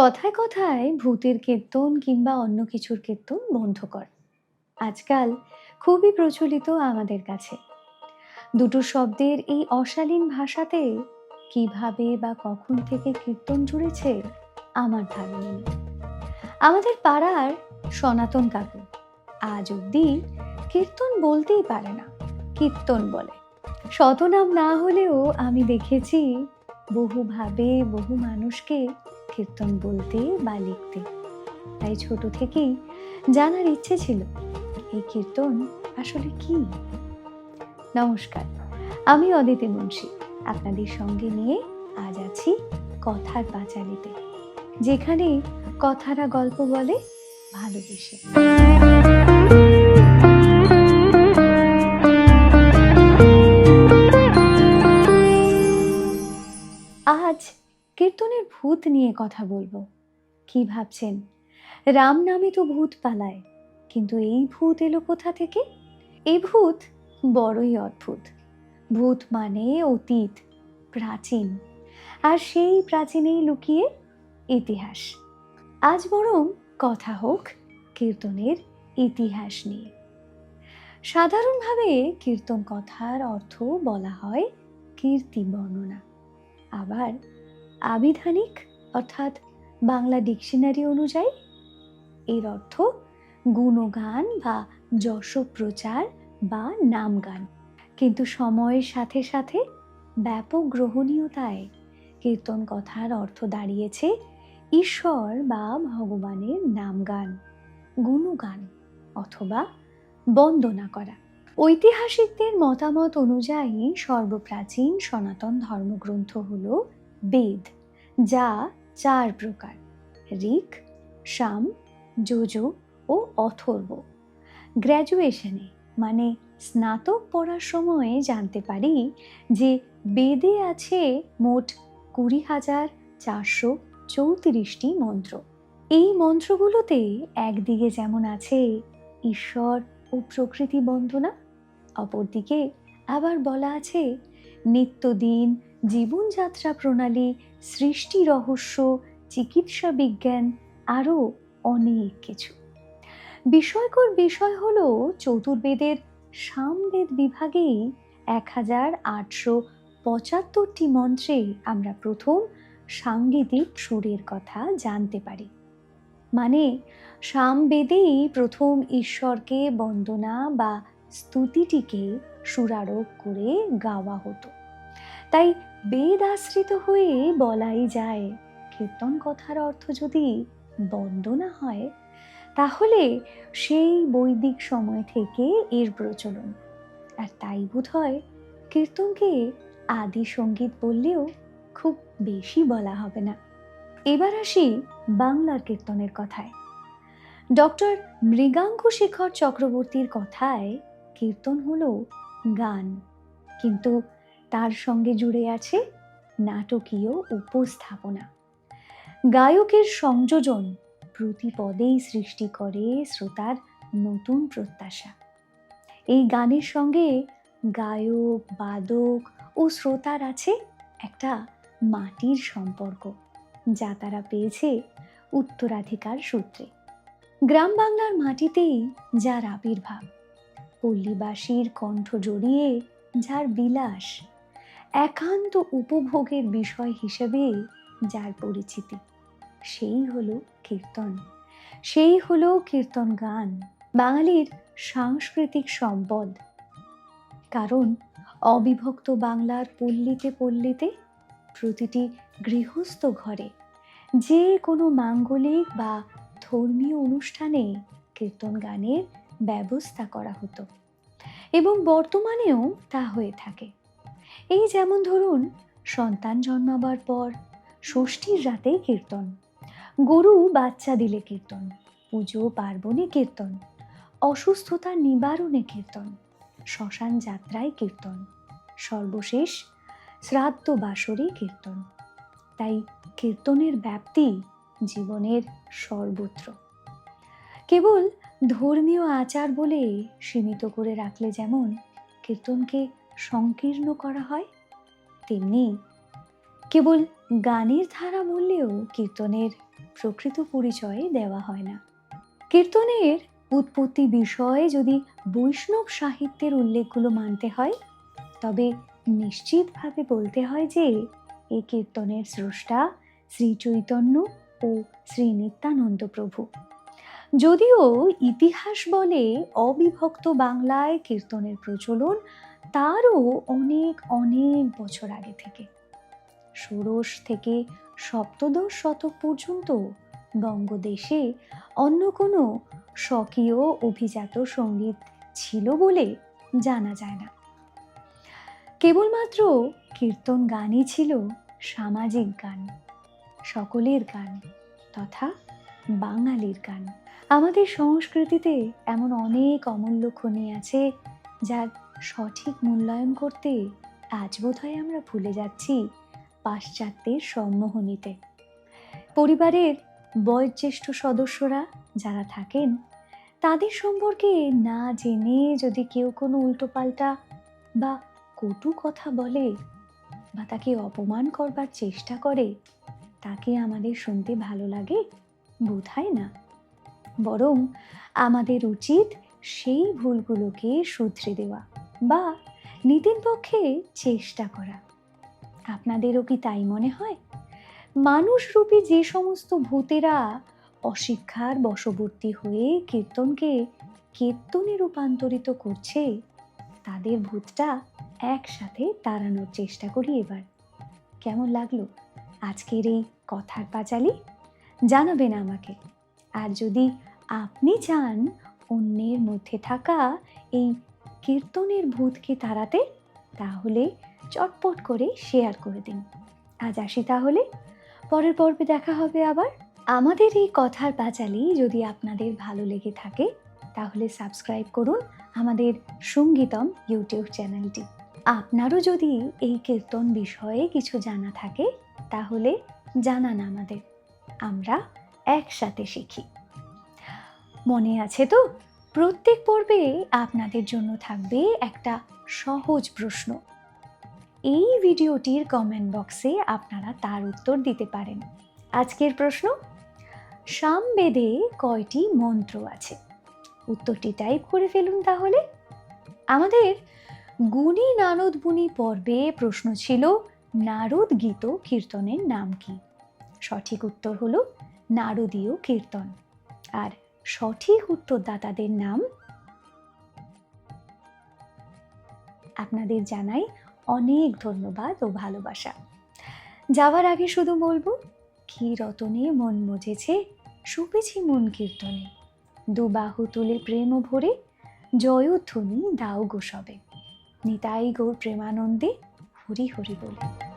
কথায় কথায় ভূতের কীর্তন কিংবা অন্য কিছুর কীর্তন বন্ধ কর। আজকাল খুবই প্রচলিত আমাদের কাছে। দুটো শব্দের এই অশালীন ভাষাতে কীভাবে বা কখন থেকে কীর্তন জুড়েছে আমার ধারণা নেই। আমাদের পাড়ার সনাতন কাকু আজ অব্দি কীর্তন বলতেই পারে না, কীর্তন বলে। শতনাম না হলেও আমি দেখেছি বহুভাবে বহু মানুষকে কীর্তন বলতে বা লিখতে। তাই ছোট থেকেই জানার ইচ্ছে ছিল, এই কীর্তন আসলে কি? নমস্কার, আমি অদিতি মুন্সী। আপনাদের সঙ্গে নিয়ে আজ আছি কথার পাঁচালিতে, যেখানে কথারা গল্প বলে ভালোবেসে। কীর্তনের ভূত নিয়ে কথা বলব। কি ভাবছেন? রাম নামে তো ভূত পালায়, কিন্তু এই ভূত এলো কোথা থেকে? এই ভূত বড়ই অদ্ভুত। ভূত মানে অতীত, প্রাচীন, আর সেই প্রাচীনেই লুকিয়ে ইতিহাস। আজ বরং কথা হোক কীর্তনের ইতিহাস নিয়ে। সাধারণভাবে কীর্তন কথার অর্থ বলা হয় কীর্তি বর্ণনা। আবার আবিধানিক, অর্থাৎ বাংলা ডিকশনারি অনুযায়ী। এর অর্থ গুণগান বা যশ প্রচার বা নামগান। কিন্তু সময়ের সাথে সাথে ব্যাপক গ্রহণীয়তায় কীর্তন কথার অর্থ দাঁড়িয়েছে ঈশ্বর বা ভগবানের নামগান, গুণগান অথবা বন্দনা করা। ঐতিহাসিকদের মতামত অনুযায়ী সর্বপ্রাচীন সনাতন ধর্মগ্রন্থ হল বেদ, যা চার প্রকার, ঋক, সাম, যোজো ও অথর্ব। গ্র্যাজুয়েশনে মানে স্নাতক পড়ার সময়ে জানতে পারি যে বেদে আছে মোট কুড়ি হাজার চারশো চৌত্রিশটি মন্ত্র। এই মন্ত্রগুলোতে একদিকে যেমন আছে ঈশ্বর ও প্রকৃতি বন্দনা, অপরদিকে আবার বলা আছে নিত্যদিন জীবনযাত্রা প্রণালী, সৃষ্টি রহস্য, চিকিৎসা বিজ্ঞান আরও অনেক কিছু। বিষয়কর বিষয় হল চতুর্বেদের সামবেদ বিভাগেই এক হাজার আটশো পঁচাত্তরটি মন্ত্রে আমরা প্রথম সাংগীতিক সুরের কথা জানতে পারি। মানে সামবেদেই প্রথম ঈশ্বরকে বন্দনা বা স্তুতিটিকে সুরারোপ করে গাওয়া হতো। তাই বেদ আশ্রিত হয়ে বলাই যায়। কীর্তন কথার অর্থ যদি বন্দনা হয়, তাহলে সেই বৈদিক সময় থেকে এর প্রচলন। আর তাই বোধ হয় কীর্তনকে আদি সংগীত বললেও খুব বেশি বলা হবে না। এবার আসি বাংলার কীর্তনের কথায়। ডক্টর মৃগাঙ্কু শেখর চক্রবর্তীর কথায় কীর্তন হলো গান। কিন্তু তার সঙ্গে জুড়ে আছে নাটকীয় উপস্থাপনা। গায়কের সংযোজন প্রতি পদেই সৃষ্টি করে শ্রোতার নতুন প্রত্যাশা। এই গানের সঙ্গে গায়ক, বাদক ও শ্রোতার আছে একটা মাটির সম্পর্ক, যা তারা পেয়েছে উত্তরাধিকার সূত্রে। গ্রাম বাংলার মাটিতেই যার আবির্ভাব, পল্লীবাসীর কণ্ঠ জড়িয়ে যার বিলাস একান্ত উপভোগের বিষয় হিসেবে যার পরিচিতি, সেই হলো কীর্তন। সেই হলো কীর্তন গান, বাঙালির সাংস্কৃতিক সম্পদ। কারণ অবিভক্ত বাংলার পল্লীতে পল্লীতে প্রতিটি গৃহস্থ ঘরে যে কোনো মাঙ্গলিক বা ধর্মীয় অনুষ্ঠানে কীর্তন গানের ব্যবস্থা করা হতো। এবং বর্তমানেও তা হয়ে থাকে। এই যেমন ধরুন, সন্তান জন্মাবার পর, ষষ্ঠীর রাতে কীর্তন। গরু বাচ্চা দিলে কীর্তন, পুজো, পার্বণে কীর্তন, অসুস্থতা নিবারণে কীর্তন, শ্মশান যাত্রায় কীর্তন, সর্বশেষ শ্রাদ্ধ বাসরে কীর্তন। তাই কীর্তনের ব্যাপ্তি জীবনের সর্বত্র। কেবল ধর্মীয় আচার বলে সীমিত করে রাখলে যেমন কীর্তনকে সংকীর্ণ করা হয়। তেমনি কেবল গানের ধারা বললেও কীর্তনের প্রকৃত পরিচয় দেওয়া হয় না। কীর্তনের উৎপত্তি বিষয়ে যদি বৈষ্ণব সাহিত্যের উল্লেখগুলো মানতে হয়, তবে নিশ্চিতভাবে বলতে হয় যে এই কীর্তনের স্রষ্টা শ্রী চৈতন্য ও শ্রী নিত্যানন্দ প্রভু। যদিও ইতিহাস বলে অবিভক্ত বাংলায় কীর্তনের প্রচলন তারও অনেক অনেক বছর আগে থেকে। ষোড়শ থেকে সপ্তদশ শতক পর্যন্ত বঙ্গদেশে অন্য কোনো স্বকীয় অভিজাত সংগীত ছিল বলে জানা যায় না। কেবলমাত্র কীর্তন গানই ছিল সামাজিক গান, সকলের গান তথা বাঙালির গান। আমাদের সংস্কৃতিতে এমন অনেক অমূল্য খনি আছে যার সঠিক মূল্যায়ন করতে আজ বোধহয় আমরা ভুলে যাচ্ছি পাশ্চাত্যের সম্মোহনীতে। পরিবারের বয়োজ্যেষ্ঠ সদস্যরা যারা থাকেন, তাদের সম্পর্কে না জেনে যদি কেউ কোনো উল্টোপাল্টা বা কটু কথা বলে বা তাকে অপমান করবার চেষ্টা করে, তাকে আমাদের শুনতে ভালো লাগে? বোধহয় না। বরং আমাদের উচিত সেই ভুলগুলোকে শুধরে দেওয়া বা নীতির পক্ষে চেষ্টা করা। আপনাদেরও কি তাই মনে হয়? মানুষরূপী যে সমস্ত ভূতেরা অশিক্ষার বশবর্তী হয়ে কীর্তনকে কীর্তনে রূপান্তরিত করছে, তাদের ভূতটা একসাথে তাড়ানোর চেষ্টা করি এবার। কেমন লাগল আজকের এই কথার পাঁচালি? জানাবেন আমাকে। আর যদি আপনি চান অন্যের মধ্যে থাকা এই কীর্তনের ভূতকে তাড়াতে তাহলে চটপট করে শেয়ার করে দিন। আজ আসি তাহলে। পরের পর্বে দেখা হবে আবার। আমাদের এই কথার পাঁচালি যদি আপনাদের ভালো লেগে থাকে, তাহলে সাবস্ক্রাইব করুন আমাদের সঙ্গীতম ইউটিউব চ্যানেলটি। আপনারও যদি এই কীর্তন বিষয়ে কিছু জানা থাকে, তাহলে জানান আমাদের। আমরা একসাথে শিখি। মনে আছে তো? প্রত্যেক পর্বে আপনাদের জন্য থাকবে একটা সহজ প্রশ্ন। এই ভিডিওটির কমেন্ট বক্সে আপনারা তার উত্তর দিতে পারেন। আজকের প্রশ্ন, সামবেদে কয়টি মন্ত্র আছে? উত্তরটি টাইপ করে ফেলুন তাহলে। আমাদের গুণী নারদ বুনি পর্বে প্রশ্ন ছিল, নারদ গীত কীর্তনের নাম কি? সঠিক উত্তর হলো, নারদীয় কীর্তন। আর সঠিক উত্তরদাতাদের নাম আপনাদের জানাই অনেক ধন্যবাদ ও ভালোবাসা। যাওয়ার আগে শুধু বলব, কি রতনে মন মজেছে সুপেছি মন কীর্তনে। দুবাহু তুলে প্রেম ভরে জয়ধ্বনি দাও গোসবে নিতাই গৌর প্রেমানন্দে হরি হরি বলে।